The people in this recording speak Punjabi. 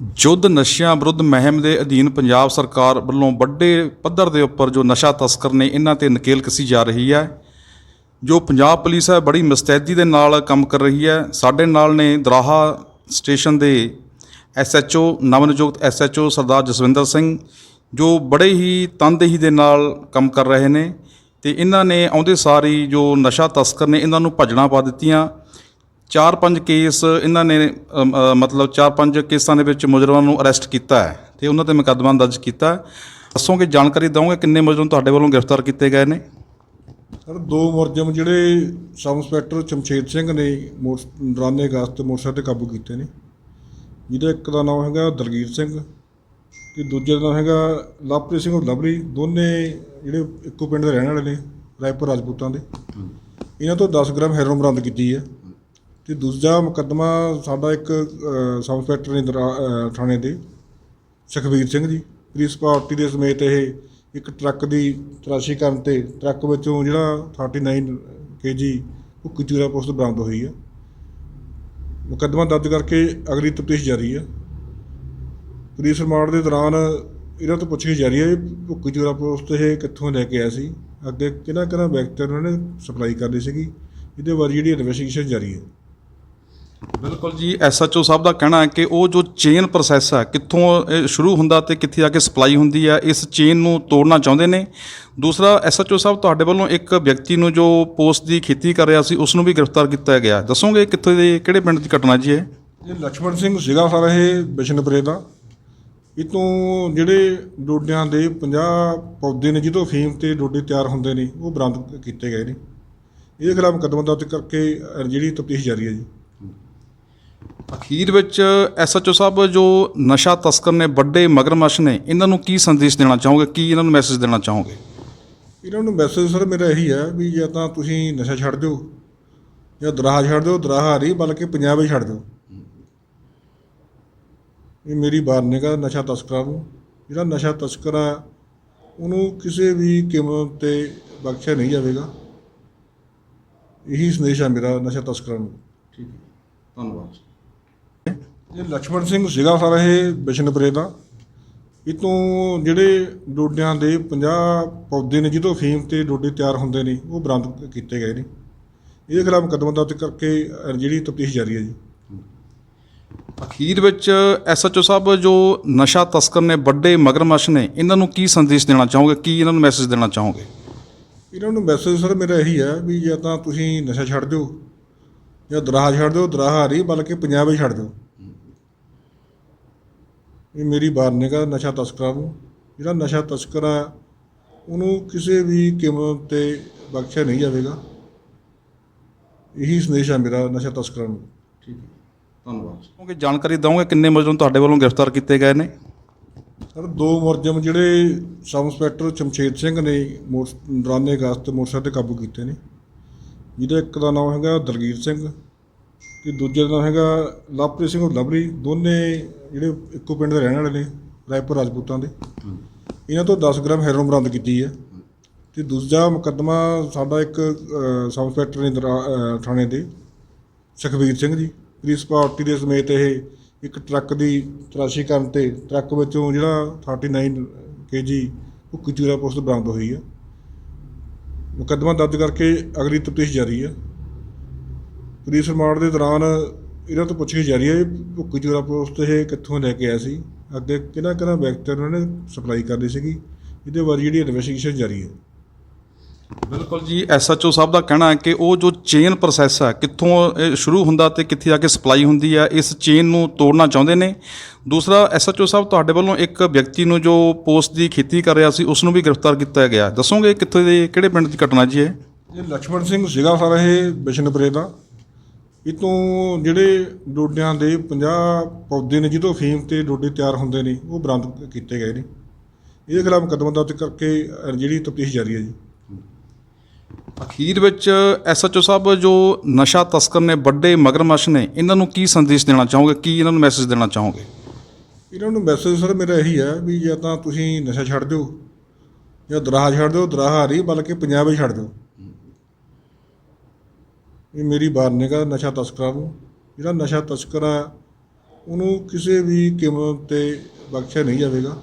ਜੁੱਧ ਨਸ਼ਿਆਂ ਵਿਰੁੱਧ ਮੁਹਿੰਮ ਦੇ ਅਧੀਨ ਪੰਜਾਬ ਸਰਕਾਰ ਵੱਲੋਂ ਵੱਡੇ ਪੱਧਰ ਦੇ ਉੱਪਰ ਜੋ ਨਸ਼ਾ ਤਸਕਰ ਨੇ ਇਹਨਾਂ ਤੇ ਨਕੇਲ ਕਸੀ ਜਾ ਰਹੀ ਹੈ, ਜੋ ਪੰਜਾਬ ਪੁਲਿਸ ਹੈ ਬੜੀ ਮੁਸਤੈਦੀ ਦੇ ਨਾਲ ਕੰਮ ਕਰ ਰਹੀ ਹੈ। ਸਾਡੇ ਨਾਲ ਨੇ ਦਰਾਹਾ ਸਟੇਸ਼ਨ ਦੇ ਐਸਐਚਓ, ਨਵਨਯੁਕਤ ਐਸਐਚਓ ਸਰਦਾਰ ਜਸਵਿੰਦਰ ਸਿੰਘ, ਜੋ ਬੜੇ ਹੀ ਤਨਦੇਹੀ ਦੇ ਨਾਲ ਕੰਮ ਕਰ ਰਹੇ ਨੇ ਤੇ ਇਹਨਾਂ ਨੇ ਆਉਂਦੇ ਸਾਰੀ ਜੋ ਨਸ਼ਾ ਤਸਕਰ ਨੇ ਇਹਨਾਂ ਨੂੰ ਭੱਜਣਾ ਪਾ ਦਿੱਤੀਆਂ। ਚਾਰ ਪੰਜ ਕੇਸ ਇਹਨਾਂ ਨੇ ਅਮ, ਅ, ਮਤਲਬ ਚਾਰ ਪੰਜ ਕੇਸਾਂ ਦੇ ਵਿੱਚ ਮੁਜਰਮਾਂ ਨੂੰ ਅਰੈਸਟ ਕੀਤਾ ਹੈ ਤੇ ਉਹਨਾਂ ਤੇ ਮੁਕੱਦਮਾ ਦਰਜ ਕੀਤਾ ਹੈ। ਦੱਸੋਗੇ ਜਾਣਕਾਰੀ ਦਵੋਗੇ ਕਿੰਨੇ ਮੁਜਰਮ ਤੁਹਾਡੇ ਵੱਲੋਂ ਗ੍ਰਿਫਤਾਰ ਕੀਤੇ ਗਏ ਨੇ? ਸਰ ਦੋ ਮੁਲਜ਼ਮ ਜਿਹੜੇ ਸਬ ਇੰਸਪੈਕਟਰ ਚਮਸ਼ੇਦ ਸਿੰਘ ਨੇ ਮੋਟਰ ਦੌਰਾਨੇ ਅਗਸਤ ਮੋਟਰਸਾਈਕਲ ਤੇ ਕਾਬੂ ਕੀਤੇ ਨੇ। ਜਿਹਦਾ ਇੱਕ ਦਾ ਨਾਮ ਹੈਗਾ ਦਲਗੀਰ ਸਿੰਘ ਤੇ ਦੂਜੇ ਦਾ ਨਾਮ ਹੈਗਾ ਲਵਪ੍ਰੀਤ ਸਿੰਘ ਔਰ ਲਵਲੀ। ਦੋਨੇ ਜਿਹੜੇ ਇੱਕੋ ਪਿੰਡ ਦੇ ਰਹਿਣ ਵਾਲੇ ਨੇ ਰਾਏਪੁਰ ਰਾਜਪੂਤਾਂ ਦੇ। ਇਹਨਾਂ ਤੋਂ 10 ਗ੍ਰਾਮ ਹੈਰੋਨ ਬਰਾਮਦ ਕੀਤੀ ਹੈ। ਤੇ ਦੂਜਾ ਮੁਕੱਦਮਾ ਸਾਡਾ ਇੱਕ ਸਬ ਇੰਸਪੈਕਟਰ ਨੇ ਦਰਾ- ਅ, ਥਾਣੇ ਦੇ ਸੁਖਬੀਰ ਸਿੰਘ ਜੀ ਪੁਲਿਸ ਪਾਰਟੀ ਦੇ ਸਮੇਤ ਇਹ ਇੱਕ ਟਰੱਕ ਦੀ ਤਲਾਸ਼ੀ ਕਰਨ ਤੇ ਟਰੱਕ ਵਿੱਚੋਂ ਜਿਹੜਾ 39 ਕੇਜੀ ਭੁੱਕੀ ਚੂਰਾ ਪੋਸਟ ਬਰਾਮਦ ਹੋਈ ਹੈ। ਮੁਕੱਦਮਾ ਦਰਜ ਕਰਕੇ ਅਗਲੀ ਤਫਤੀਸ਼ ਜਾਰੀ ਹੈ। ਪੁਲਿਸ ਰਿਮਾਂਡ ਦੇ ਦੌਰਾਨ ਇਹਨਾਂ ਤੋਂ ਪੁੱਛਗਿੱਛ ਜਾਰੀ ਹੈ ਵੀ ਭੁੱਕੀ ਚੂਰਾ ਪੋਸਟ ਇਹ ਕਿੱਥੋਂ ਲੈ ਕੇ ਆਇਆ ਸੀ? ਅੱਗੇ ਕਿਹਨਾਂ ਕਿਹਨਾਂ ਵਿਅਕਤੀਆਂ ਨੂੰ ਇਹਨੇ ਸਪਲਾਈ ਕਰਨੀ ਸੀਗੀ? ਇਹਦੇ ਬਾਰੇ ਜਿਹੜੀ ਇਨਵੈਸਟੀਗੇਸ਼ਨ ਜਾਰੀ ਹੈ। ਬਿਲਕੁਲ ਜੀ ਐਸਐਚਓ ਸਾਹਿਬ ਦਾ ਕਹਿਣਾ ਹੈ ਕਿ ਉਹ ਜੋ ਚੇਨ ਪ੍ਰੋਸੈਸ ਹੈ, ਕਿੱਥੋਂ ਇਹ ਸ਼ੁਰੂ ਹੁੰਦਾ ਤੇ ਕਿੱਥੇ ਜਾ ਕੇ ਸਪਲਾਈ ਹੁੰਦੀ ਹੈ, ਇਸ ਚੇਨ ਨੂੰ ਤੋੜਨਾ ਚਾਹੁੰਦੇ ਨੇ। ਦੂਸਰਾ ਐਸਐਚਓ ਸਾਹਿਬ ਤੁਹਾਡੇ ਵੱਲੋਂ ਇੱਕ ਵਿਅਕਤੀ ਨੂੰ ਜੋ ਪੋਸਟ ਦੀ ਖੇਤੀ ਕਰ ਰਿਹਾ ਸੀ, ਉਸ ਨੂੰ ਵੀ ਗ੍ਰਿਫਤਾਰ ਕੀਤਾ ਗਿਆ ਦੱਸੋਗੇ ਕਿੱਥੇ ਦੇ, ਕਿਹੜੇ ਪਿੰਡ ਦੀ ਘਟਨਾ ਜੀ ਇਹ? ਇਹ ਲక్ష్మణ ਸਿੰਘ ਸੀਗਾ ਸਾਰਾ ਇਹ ਬਿਸ਼ਨਪੁਰੇ ਦਾ। ਇਤੋਂ ਜਿਹੜੇ ਡੋਡਿਆਂ ਦੇ 50 ਪੌਦੇ ਨੇ ਜਿਹਤੋਂ ਫੀਮ ਤੇ ਡੋਡੇ ਤਿਆਰ ਹੁੰਦੇ ਨੇ, ਉਹ ਬਰਾਮਦ ਕੀਤੇ ਗਏ ਨੇ। ਇਹਦੇ ਖਿਲਾਫ ਮੁਕੱਦਮਾ ਦਰਜ ਕਰਕੇ ਜਿਹੜੀ ਤਪਤੀਸ਼ ਜਾਰੀ ਹੈ ਜੀ। ਅਖੀਰ ਵਿੱਚ ਐਸਐਚਓ ਸਾਹਿਬ ਜੋ ਨਸ਼ਾ ਤਸਕਰ ਨੇ ਵੱਡੇ ਮਗਰਮੱਛ ਨੇ ਇਹਨਾਂ ਨੂੰ ਕੀ ਸੰਦੇਸ਼ ਦੇਣਾ ਚਾਹੋਗੇ? ਕੀ ਇਹਨਾਂ ਨੂੰ ਮੈਸੇਜ ਦੇਣਾ ਚਾਹੋਗੇ? ਇਹਨਾਂ ਨੂੰ ਮੈਸੇਜ ਸਰ ਮੇਰਾ ਇਹੀ ਹੈ ਵੀ ਜਾਂ ਤਾਂ ਤੁਸੀਂ ਨਸ਼ਾ ਛੱਡ ਦਿਓ ਜਾਂ ਦਰਾਹ ਛੱਡ ਦਿਓ ਦਰਾਹ ਨਹੀਂ ਬਲਕਿ ਪੰਜਾਬ ਹੀ ਛੱਡ ਦਿਓ। ਇਹ ਮੇਰੀ ਵਾਰਨਿੰਗ ਆ ਨਸ਼ਾ ਤਸਕਰਾਂ ਨੂੰ ਜਿਹੜਾ ਨਸ਼ਾ ਤਸਕਰ ਆ ਉਹਨੂੰ ਕਿਸੇ ਵੀ ਕੀਮਤ ਤੇ ਬਖਸ਼ਿਆ ਨਹੀਂ ਜਾਵੇਗਾ। ਇਹੀ ਸੰਦੇਸ਼ ਆ ਮੇਰਾ ਨਸ਼ਾ ਤਸਕਰਾਂ ਨੂੰ। ਠੀਕ ਹੈ। ਧੰਨਵਾਦ। ਇਹ ਲక్ష్మణ ਸਿੰਘ ਸੀਗਾ ਸਾਰਾ ਇਹ ਬਿਸ਼ਨਪੁਰੇ ਦਾ। ਇਹ ਤੋਂ ਜਿਹੜੇ ਡੋਡਿਆਂ ਦੇ 50 ਪੌਦੇ ਨੇ ਜਿਹਤੋਂ ਫੀਮ ਤੇ ਡੋਡੇ ਤਿਆਰ ਹੁੰਦੇ ਨੇ ਉਹ ਬਰਾਮਦ ਕੀਤੇ ਗਏ ਨੇ। ਇਹਦੇ ਖਿਲਾਫ ਮੁਕੱਦਮਾ ਦਰਜ ਕਰਕੇ ਜਿਹੜੀ ਤਫਤੀਸ਼ ਜਾਰੀ ਹੈ ਜੀ। ਅਖੀਰ ਵਿੱਚ ਐਸਐਚਓ ਸਾਹਿਬ ਜੋ ਨਸ਼ਾ ਤਸਕਰ ਨੇ ਵੱਡੇ ਮਗਰਮਸ਼ ਨੇ ਇਹਨਾਂ ਨੂੰ ਕੀ ਸੰਦੇਸ਼ ਦੇਣਾ ਚਾਹੋਗੇ? ਕੀ ਇਹਨਾਂ ਨੂੰ ਮੈਸੇਜ ਦੇਣਾ ਚਾਹੋਗੇ? ਇਹਨਾਂ ਨੂੰ ਮੈਸੇਜ ਸਰ ਮੇਰਾ ਇਹੀ ਹੈ ਵੀ ਜਾਂ ਤਾਂ ਤੁਸੀਂ ਨਸ਼ਾ ਛੱਡ ਦਿਓ ਜਾਂ ਦਰਾਹਾ ਛੱਡ ਦਿਓ ਦਰਾਹਾ ਨਹੀਂ ਬਲਕਿ ਪੰਜਾਬ ਹੀ ਛੱਡ ਦਿਓ। ਇਹ ਮੇਰੀ ਵਾਰਨਿੰਗ ਆ ਨਸ਼ਾ ਤਸਕਰਾਂ ਨੂੰ। ਜਿਹੜਾ ਨਸ਼ਾ ਤਸਕਰ ਉਹਨੂੰ ਕਿਸੇ ਵੀ ਕੀਮਤ ਤੇ ਬਖਸ਼ਿਆ ਨਹੀਂ ਜਾਵੇਗਾ। ਇਹੀ ਸੰਦੇਸ਼ ਆ ਮੇਰਾ ਨਸ਼ਾ ਤਸਕਰਾਂ ਨੂੰ। ਠੀਕ ਹੈ। ਧੰਨਵਾਦ। ਕਿਉਂਕਿ ਜਾਣਕਾਰੀ ਦਵੋਗੇ ਕਿੰਨੇ ਮੁਜਰਮ ਤੁਹਾਡੇ ਵੱਲੋਂ ਗ੍ਰਿਫਤਾਰ ਕੀਤੇ ਗਏ ਨੇ? ਸਰ ਦੋ ਮੁਲਜ਼ਮ ਜਿਹੜੇ ਸਬ ਇੰਸਪੈਕਟਰ ਚਮਸ਼ੇਦ ਸਿੰਘ ਨੇ ਮੋਟਰ ਦੌਰਾਨੇ ਅਗਸਤ ਮੋਟਰਸਾਈਕਲ ਤੇ ਕਾਬੂ ਕੀਤੇ ਨੇ। ਜਿਹਦਾ ਇੱਕ ਦਾ ਨਾਮ ਹੈਗਾ ਦਲਗੀਰ ਸਿੰਘ। ਤੇ ਦੂਜੇ ਦਾ ਨਾਮ ਹੈਗਾ ਲਵਪ੍ਰੀਤ ਸਿੰਘ ਔਰ ਲਵਲੀ ਦੋਨੇ ਜਿਹੜੇ ਇੱਕੋ ਪਿੰਡ ਦੇ ਰਹਿਣ ਵਾਲੇ ਨੇ, ਰਾਏਪੁਰ ਰਾਜਪੂਤਾਂ ਦੇ। ਇਹਨਾਂ ਤੋਂ 10 ਗ੍ਰਾਮ ਹੈਰੋਨ ਬਰਾਮਦ ਕੀਤੀ ਹੈ ਤੇ ਦੂਜਾ ਮੁਕੱਦਮਾ ਸਾਡਾ ਇੱਕ ਸਬ ਇੰਸਪੈਕਟਰ ਨੇ ਥਾਣੇ ਦੇ, ਸੁਖਬੀਰ ਸਿੰਘ ਜੀ। ਪੁਲਿਸ ਪਾਰਟੀ ਦੇ ਸਮੇਤ ਇਹ ਇੱਕ ਟਰੱਕ ਦੀ ਤਰਾਸ਼ੀ ਕਰਨ ਤੇ ਟਰੱਕ ਵਿੱਚੋਂ ਜਿਹੜਾ 39 ਕੇਜੀ ਉਹ ਚੂਰਾ ਪੋਸਟ ਬਰਾਮਦ ਹੋਈ ਹੈ। ਮੁਕੱਦਮਾ ਦਰਜ ਕਰਕੇ ਅਗਲੀ ਤਫਤੀਸ਼ ਜਾਰੀ ਹੈ। ਪੁਲਿਸ ਰਿਮਾਂਡ ਦੇ ਦੌਰਾਨ ਇਹਨਾਂ ਤੋਂ ਪੁੱਛੀ ਜਾ ਰਹੀ ਹੈ ਭੁੱਕੀ ਚੋਰਾ ਪੋਸਟ ਇਹ ਕਿੱਥੋਂ ਲੈ ਕੇ ਆਇਆ ਸੀ? ਅੱਗੇ ਕਿਹਨਾਂ ਕਿਹਨਾਂ ਵਿਅਕਤੀਆਂ ਨੂੰ ਨੇ ਸਪਲਾਈ ਕਰਦੀ ਸੀਗੀ? ਇਹਦੇ ਬਾਰੇ ਜਿਹੜੀ ਇਨਵੈਸਟੀਗੇਸ਼ਨ ਜਾਰੀ ਹੈ। ਬਿਲਕੁਲ ਜੀ ਐਸਐਚਓ ਸਾਹਿਬ ਦਾ ਕਹਿਣਾ ਹੈ ਕਿ ਉਹ ਜੋ ਚੇਨ ਪ੍ਰੋਸੈਸ ਹੈ ਕਿੱਥੋਂ ਇਹ ਸ਼ੁਰੂ ਹੁੰਦਾ ਤੇ ਕਿੱਥੇ ਜਾ ਕੇ ਸਪਲਾਈ ਹੁੰਦੀ ਹੈ ਇਸ ਚੇਨ ਨੂੰ ਤੋੜਨਾ ਚਾਹੁੰਦੇ ਨੇ। ਦੂਸਰਾ ਐਸਐਚਓ ਸਾਹਿਬ ਤੁਹਾਡੇ ਵੱਲੋਂ ਇੱਕ ਵਿਅਕਤੀ ਨੂੰ ਜੋ ਪੋਸਟ ਦੀ ਖੇਤੀ ਕਰ ਰਿਹਾ ਸੀ ਉਸ ਨੂੰ ਵੀ ਗ੍ਰਿਫਤਾਰ ਕੀਤਾ ਗਿਆ ਦੱਸੋਗੇ ਕਿੱਥੇ ਦੇ ਕਿਹੜੇ ਪਿੰਡ ਦੀ ਘਟਨਾ ਜੀ ਇਹ? ਇਹ ਸਿੰਘ ਸੀਗਾ ਸਾਰਾ ਇਹ ਬਿਸ਼ਨਪੁਰੇ ਦਾ। ਇਹ ਤੋਂ ਜਿਹੜੇ ਡੋਡਿਆਂ ਦੇ 50 ਪੌਦੇ ਨੇ ਜਿਹਤੋਂ ਫੀਮ ਤੇ ਡੋਡੇ ਤਿਆਰ ਹੁੰਦੇ ਨੇ ਉਹ ਬਰਾਮਦ ਕੀਤੇ ਗਏ ਨੇ। ਇਹਦੇ ਖਿਲਾਫ ਮੁਕੱਦਮਾ ਦਰਜ ਕਰਕੇ ਜਿਹੜੀ ਤਫਤੀਸ਼ ਜਾਰੀ ਹੈ ਜੀ। ਅਖੀਰ ਵਿੱਚ ਐਸਐਚਓ ਸਾਹਿਬ ਜੋ ਨਸ਼ਾ ਤਸਕਰ ਨੇ ਵੱਡੇ ਮਗਰਮੱਛ ਨੇ ਇਹਨਾਂ ਨੂੰ ਕੀ ਸੰਦੇਸ਼ ਦੇਣਾ ਚਾਹੋਗੇ? ਕੀ ਇਹਨਾਂ ਨੂੰ ਮੈਸੇਜ ਦੇਣਾ ਚਾਹੋਗੇ? ਇਹਨਾਂ ਨੂੰ ਮੈਸੇਜ ਸਰ ਮੇਰਾ ਇਹੀ ਹੈ ਵੀ ਜਾਂ ਤਾਂ ਤੁਸੀਂ ਨਸ਼ਾ ਛੱਡ ਦਿਓ ਜਾਂ ਦਰਾਹ ਛੱਡ ਦਿਓ ਦਰਾਹ ਨਹੀਂ ਬਲਕਿ ਪੰਜਾਬ ਹੀ ਛੱਡ ਦਿਓ। ਇਹ ਮੇਰੀ ਵਾਰਨਿੰਗ ਆ ਨਸ਼ਾ ਤਸਕਰਾਂ ਨੂੰ। ਜਿਹੜਾ ਨਸ਼ਾ ਤਸਕਰ ਆ, ਉਹਨੂੰ ਕਿਸੇ ਵੀ ਕੀਮਤ ਤੇ ਬਖਸ਼ਿਆ ਨਹੀਂ ਜਾਵੇਗਾ।